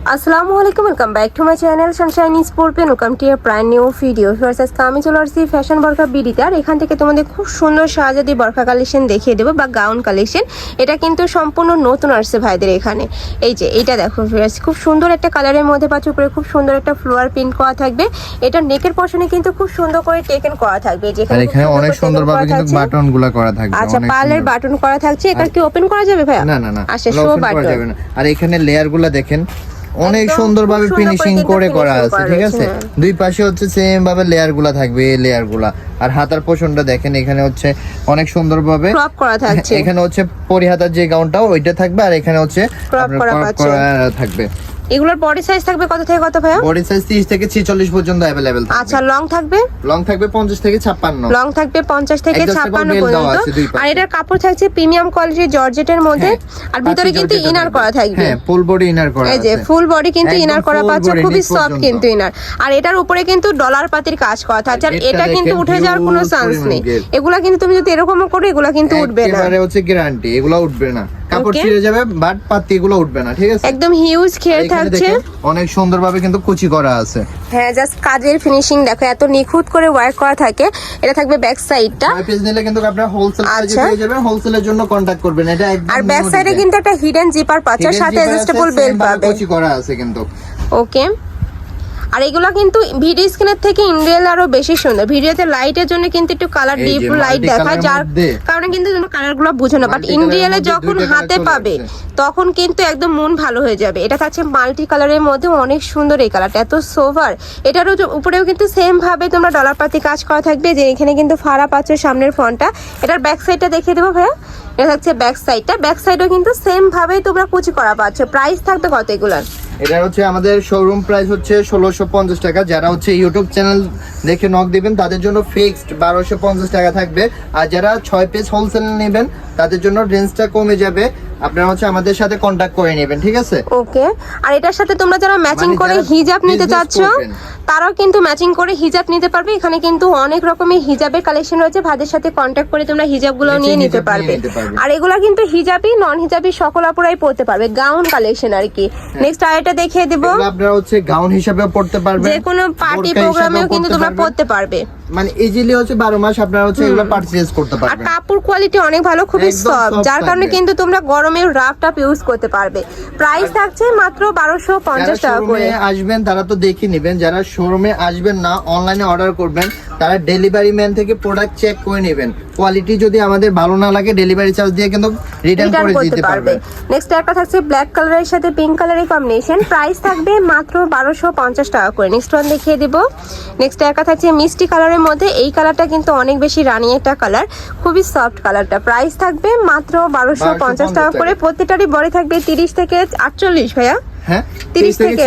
আসসালামু আলাইকুম welcome back to my channel sunshine sport pen welcome to prime new video আজকে আমি চলে আসছি ফ্যাশন বরখা বিডিতে। আর এখান থেকে তোমাদের খুব সুন্দর শাহজাদি বরখা কালেকশন দেখিয়ে দেবো বা গাউন কালেকশন এটা কিন্তু সম্পূর্ণ নতুন আসছে ভাইদের এখানে। এই যে এটা দেখো viewers, খুব সুন্দর একটা কালারের মধ্যে পাচ্ছ উপরে খুব সুন্দর একটা ফ্লোয়ার প্রিন্ট করা থাকবে। এটা নেকের পশনে কিন্তু খুব সুন্দর করে টেকেন করা থাকবে। যেখানে এখানে অনেক সুন্দর ভাবে কিন্তু বাটনগুলা করা থাকবে আচ্ছা পার্লের। বাটন করা থাকছে এটা কি ওপেন করা যাবে ভাইয়া? না না না আচ্ছা শো বাটন। আর এখানে লেয়ারগুলা দেখেন অনেক সুন্দরভাবে ফিনিশিং করে করা আছে ঠিক আছে হ্যাঁ। দুই পাশে হচ্ছে সেম ভাবে লেয়ারগুলা থাকবে এই লেয়ারগুলা আর হাতার পোষণটা দেখেন এখানে হচ্ছে অনেক সুন্দর ভাবে ক্রপ করা থাকছে এখানে হচ্ছে পরিহাতার যে গাউনটা ওইটা থাকবে আর এখানে হচ্ছে Crop আপনার করা crop পাচ্ছে। করা থাকবে এগুলোর বডি সাইজ থাকবে কত থেকে কত ভাইয়া বডি সাইজ 30 থেকে 46 পর্যন্ত अवेलेबल আচ্ছা লং থাকবে লং থাকবে 50 থেকে 56 লং থাকবে পঞ্চাশ থেকে Adjustable ছাপ্পান্ন belt দেওয়া পর্যন্ত আছে দুই পাশে। আর এটার কাপড় থাকছে প্রিমিয়াম কোয়ালিটির জর্জেটের মধ্যে হ্যাঁ। আর ভিতরে পাতি কিন্তু জর্জেটের ইনার মধ্যে। করা থাকবে হ্যাঁ ফুল বডি ইনার করা এই যে আছে ফুল বডি কিন্তু একদম ইনার করা full পাচ্ছ body, খুবই knee সফট পর্যন্ত। কিন্তু ইনার আর এটার উপরে কিন্তু ডলার পাতির কাজ করা থাকছে আর এটা এটা কিন্তু দেখেন উঠে যাওয়ার কোনো huge চান্স নেই পরিমাণ gap। এগুলা কিন্তু তুমি যদি এরকমও করো এগুলা কিন্তু উঠবে না একেবারে হচ্ছে গ্যারান্টি এগুলো উঠবে না কাপড় ছিঁড়ে যাবে বাট পাতি এগুলো উঠবে না ঠিক আছে? একদম হিউজ খেয়ে থাকছে। অনেক সুন্দরভাবে কিন্তু কুচি করা আছে। হ্যাঁ জাস্ট কাজের ফিনিশিং দেখো এত নিখুঁত করে ওয়ার্ক করা থাকে এটা থাকবে ব্যাক সাইডটা ছয় পিস নিলে কিন্তু আপনারা হোলসেল প্রাইসে। পেয়ে যাবেন হোলসেলের জন্য কন্টাক্ট করবেন এটা একদম আর ব্যাক সাইডে কিন্তু একটা হিডেন জিপার পাচ্ছ সাথে অ্যাডজাস্টেবল বেল্ট পাবে। কুচি করা আছে কিন্তু। ওকে আর এগুলো কিন্তু ভিডিও স্ক্রিনের থেকে ইনরিয়েল আরও বেশি সুন্দর। ভিডিওতে লাইটের জন্য কিন্তু একটু কালার ডিপ লাইট দেখায় যার কারণে কিন্তু কালারগুলো বুঝো না। বাট ইনরিয়েলে যখন হাতে পাবে তখন কিন্তু একদম মন ভালো হয়ে যাবে। এটা থাকছে মাল্টি কালারের মধ্যে অনেক সুন্দর এই কালারটা এত সোভার এটারও যে উপরেও কিন্তু সেম ভাবে তোমরা ডলার পাতি কাজ করা থাকবে যে এখানে কিন্তু ফাড়া পাচ্ছ সামনের ফোনটা। এটার ব্যাক সাইডটা দেখিয়ে দেবো ভাইয়া। এটা হচ্ছে ব্যাক সাইডটা ব্যাক সাইডও কিন্তু সেম ভাবে তোমরা কুচি করা পাচ্ছ। প্রাইস থাকবে কত এগুলার? এটা হচ্ছে আমাদের শোরুম প্রাইস হচ্ছে ষোলোশো পঞ্চাশ টাকা। যারা হচ্ছে ইউটিউব চ্যানেল দেখে নক দিবেন, তাদের জন্য ফিক্সড বারোশো পঞ্চাশ টাকা থাকবে। আর যারা ছয় পিস হোলসেল নেবেন, তাদের জন্য রেঞ্জটা কমে যাবে। আপনারা হচ্ছে আমাদের সাথে কন্ট্যাক্ট করে নেবেন ঠিক আছে? ওকে। আর এটার সাথে তোমরা যারা ম্যাচিং মানে করে হিজাব নিতে চাচ্ছ। তারাও কিন্তু ম্যাচিং করে হিজাব নিতে পারবে। এখানে কিন্তু অনেক রকমের হিজাবের কালেকশন রয়েছে। ভাদের সাথে কন্ট্যাক্ট করে তোমরা হিজাবগুলো নিয়ে নিতে পারবে। আর এগুলো কিন্তু হিজাবি নন হিজাবি সকল আপুরাই পড়তে পারবে। গাউন কালেকশন আর কি। হ্যাঁ। নেক্সট আরেকটা দেখিয়ে দেব। আপনারা হচ্ছে গাউন হিসাবেও পড়তে পারবে যে কোনো পার্টি প্রোগ্রামেও কিন্তু তোমরা পড়তে পারবে। মানে ইজিলি হচ্ছে বারো মাস আপনারা হচ্ছে এগুলো পারচেজ করতে আর কাপড় কোয়ালিটি অনেক ভালো খুবই সফট যার কারণে কিন্তু তোমরা গরমে রাফ টাপ ইউজ করতে পারবে। প্রাইস থাকছে মাত্র বারোশো যারা পঞ্চাশ টাকা করে। আসবেন তারা তো দেখে নেবেন যারা শোরুমে আসবেন না অনলাইনে অর্ডার করবেন তারা ডেলিভারি ম্যান থেকে প্রোডাক্ট চেক করে নেবেন। কোয়ালিটি যদি আমাদের ভালো না লাগে ডেলিভারি চার্জ দিয়ে কিন্তু রিটার্ন করে দিতে পারবে। নেক্সট একটা থাকছে ব্ল্যাক কালারের সাথে পিঙ্ক কালারের কম্বিনেশন প্রাইস থাকবে মাত্র বারোশো পঞ্চাশ টাকা করে। নেক্সট ওয়ান দেখিয়ে দিব। নেক্সট একটা থাকছে মিষ্টি কালারের মধ্যে এই কালারটা কিন্তু অনেক বেশি রানি একটা কালার খুবই সফট কালারটা। প্রাইস থাকবে মাত্র বারোশো পঞ্চাশ টাকা করে। প্রতিটারই বডি থাকবে তিরিশ থেকে আটচল্লিশ ভাইয়া? হ্যাঁ তিরিশ থেকে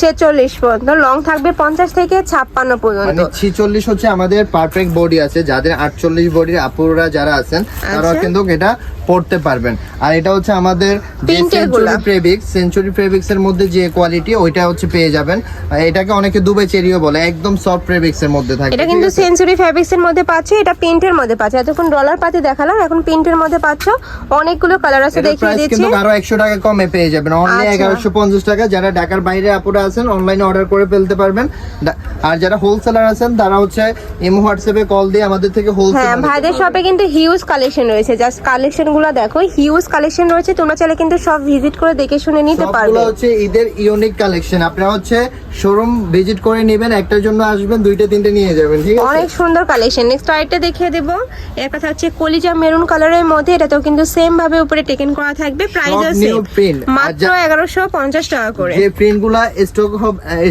ছেচল্লিশ। পর্যন্ত। লং থাকবে পঞ্চাশ থেকে ছাপ্পান্ন পর্যন্ত। মানে ছিচল্লিশ হচ্ছে আমাদের পারফেক্ট বডি আছে। যাদের আটচল্লিশ বডির আপুরা যারা আছেন তারা আচ্ছা। কিন্তু এটা পড়তে পারবেন। আর এটা হচ্ছে আমাদের। সেঞ্চুরি ফেব্রিক্স সেঞ্চুরি ফেব্রিক্স এর মধ্যে যে কোয়ালিটি ওইটা হচ্ছে পেয়ে যাবেন। এটাকে অনেকে দুবাই চেরিও বলে একদম সফট ফেব্রিক্স এর মধ্যে থাকে এটা কিন্তু সেঞ্চুরি ফ্যাব্রিক্স এর মধ্যে পাচ্ছ এটা প্রিন্টের মধ্যে পাচ্ছ। এতক্ষণ ডলার পাতি দেখালাম এখন প্রিন্টের মধ্যে পাচ্ছ। অনেকগুলো কালার আছে দেখিয়ে দিচ্ছি। কিন্তু আরও একশো টাকা কমে পেয়ে যাবেন। অনলি আচ্ছা। এগারোশো পঞ্চাশ টাকা। যারা ঢাকার বাইরে আপুরা আছেন অনলাইনে অর্ডার করে ফেলতে পারবেন। আর যারা হোলসেলার আছেন তারা হচ্ছে ইমো হোয়াটসঅ্যাপে কল দিয়ে আমাদের থেকে হোলসেল হ্যাঁ ভাইদের শপে কিন্তু হিউজ কালেকশন রয়েছে। জাস্ট কালেকশন গুলো দেখো হিউজ কালেকশন রয়েছে। তোমরা চাইলে কিন্তু সব ভিজিট করে দেখে শুনে নিতে পারবে। হচ্ছে ঈদের ইউনিক কালেকশন আপনারা হচ্ছে শোরুম ভিজিট করে নেবেন একটার জন্য আসবেন দুইটা তিনটে নিয়ে যাবেন ঠিক আছে? অনেক সুন্দর কালেকশন নেক্সট আরেকটা দেখিয়ে দেবো। এর কথা হচ্ছে কলিজা মেরুন কালারের মধ্যে এটাতেও কিন্তু সেম ভাবে উপরে টেকেন করা থাকবে। প্রাইস আছে। মাত্র যা- এগারোশো পঞ্চাশ টাকা করে। যে প্রিন্টগুলা স্টক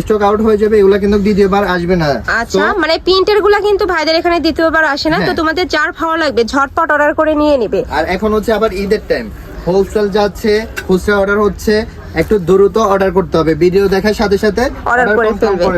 স্টক আউট হয়ে যাবে এগুলা কিন্তু দ্বিতীয়বার আসবে না। আচ্ছা মানে প্রিন্টেরগুলা কিন্তু ভাইদের এখানে দ্বিতীয়বার আসে না। তো হ্যাঁ। তোমাদের যার ভালো লাগবে ঝটপট অর্ডার করে নিয়ে নিবে। আর এখন হচ্ছে আবার ঈদের টাইম হোলসেল যাচ্ছে খুচরা অর্ডার হচ্ছে একটু দ্রুত অর্ডার করতে হবে। ভিডিও দেখার সাথে সাথে অর্ডার করে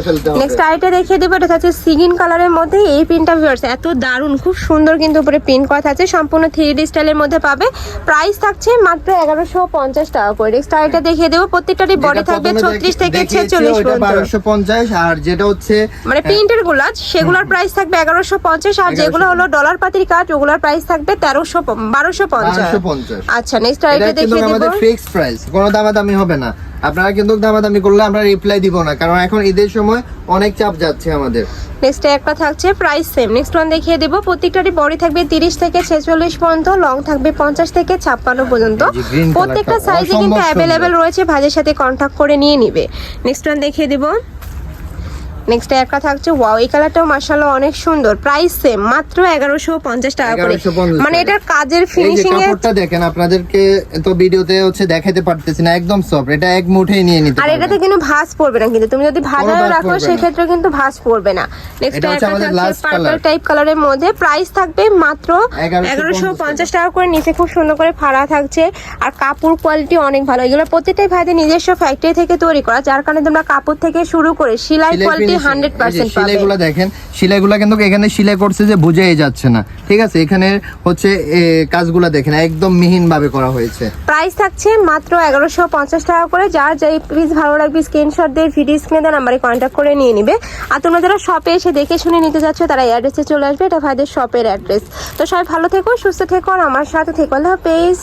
ফেলবে। নেক্সট আইটা দেখিয়ে দেবো এটা হচ্ছে সিগিন কালারের মধ্যে। এই প্রিন্টটা ভিউয়ার্স এত দারুণ খুব সুন্দর কিন্তু উপরে প্রিন্ট করা থাকছে সম্পূর্ণ থ্রি ডি স্টাইলের মধ্যে পাবে। প্রাইস থাকছে মাত্র এগারোশো পঞ্চাশ টাকা করে। নেক্সট আইটা দেখিয়ে দেবো প্রত্যেকটারই বডি থাকবে ছত্রিশ থেকে ছেচল্লিশ পর্যন্ত। 1250 আর যেটা হচ্ছে মানে প্রিন্টেরগুলা সেগুলোর প্রাইস থাকবে এগারোশো পঞ্চাশ আর যেগুলো হলো ডলার পাতির কাজ ওগুলোর প্রাইস থাকবে তেরোশো বারোশো পঞ্চাশ। 1250 আচ্ছা নেক্সট আইটা দেখিয়ে আমাদের দেবো। ফিক্সড প্রাইস কোনো দামাদামি হবে হবে না। আপনারা কিন্তু দামাদামি করলে আমরা রিপ্লাই দিব না কারণ এখন ঈদের সময় অনেক চাপ যাচ্ছে আমাদের। নেক্সট একটা থাকছে প্রাইস সেম নেক্সট ওয়ান দেখিয়ে দেব। প্রত্যেকটারই বডি থাকবে তিরিশ থেকে ছেচল্লিশ পর্যন্ত লং থাকবে পঞ্চাশ থেকে ছাপ্পান্ন পর্যন্ত। প্রত্যেকটা সাইজে কিন্তু अवेलेबल রয়েছে ভাইদের সাথে কন্টাক্ট করে নিয়ে নেবে। নেক্সট ওয়ান দেখিয়ে দেবো। নেক্সট একটা থাকছে ওয়াও এই কালারটাও মার্শাল্লাহ অনেক সুন্দর। প্রাইস সেম মাত্র এগারোশো পঞ্চাশ টাকা করে। মানে এটার কাজের ফিনিশিং কাপড়টা দেখেন আপনাদেরকে তো ভিডিওতে হচ্ছে দেখাতে পারতেছি না একদম সফট এটা এক মুঠেই নিয়ে নিতে আর এটাতে কিন্তু ভাঁজ পড়বে না কিন্তু তুমি যদি ভাজা ভাঁজ রাখো। সেক্ষেত্রে কিন্তু ভাঁজ পড়বে না। নেক্সট একটা থাকছে পার্পল টাইপ কালারের মধ্যে। প্রাইস থাকবে মাত্র 1150 এগারোশো পঞ্চাশ টাকা করে নিচে খুব সুন্দর করে ফাড়া থাকছে। আর কাপড় কোয়ালিটি অনেক ভালো। এগুলো প্রত্যেকটাই ভাইদের নিজস্ব ফ্যাক্টরি থেকে তৈরি করা। যার কারণে তোমরা কাপড় থেকে শুরু করে সেলাই কোয়ালিটি হান্ড্রেড পার্সেন্ট সেলাইগুলো দেখেন সেলাইগুলো কিন্তু এখানে সেলাই করছে যে বুঝেই যাচ্ছে না। ঠিক আছে? এখানে হচ্ছে কাজগুলো দেখেন একদম মিহিন ভাবে করা হয়েছে। প্রাইস থাকছে মাত্র এগারোশো পঞ্চাশ টাকা করে। যার যেই পিস ভালো লাগবে স্ক্রিনশট দিয়ে ভিডিও স্ক্রিনে দেওয়া নাম্বারে কন্ট্যাক্ট করে নিয়ে নিবে। আর তোমরা যারা শপে এসে দেখে শুনে নিতে যাচ্ছ তারা অ্যাড্রেসে চলে আসবে। এটা ভাইদের শপের অ্যাড্রেস তো সবাই ভালো থেকো সুস্থ থেকো আর আমার সাথে থেকো। আল্লাহ হাফেজ।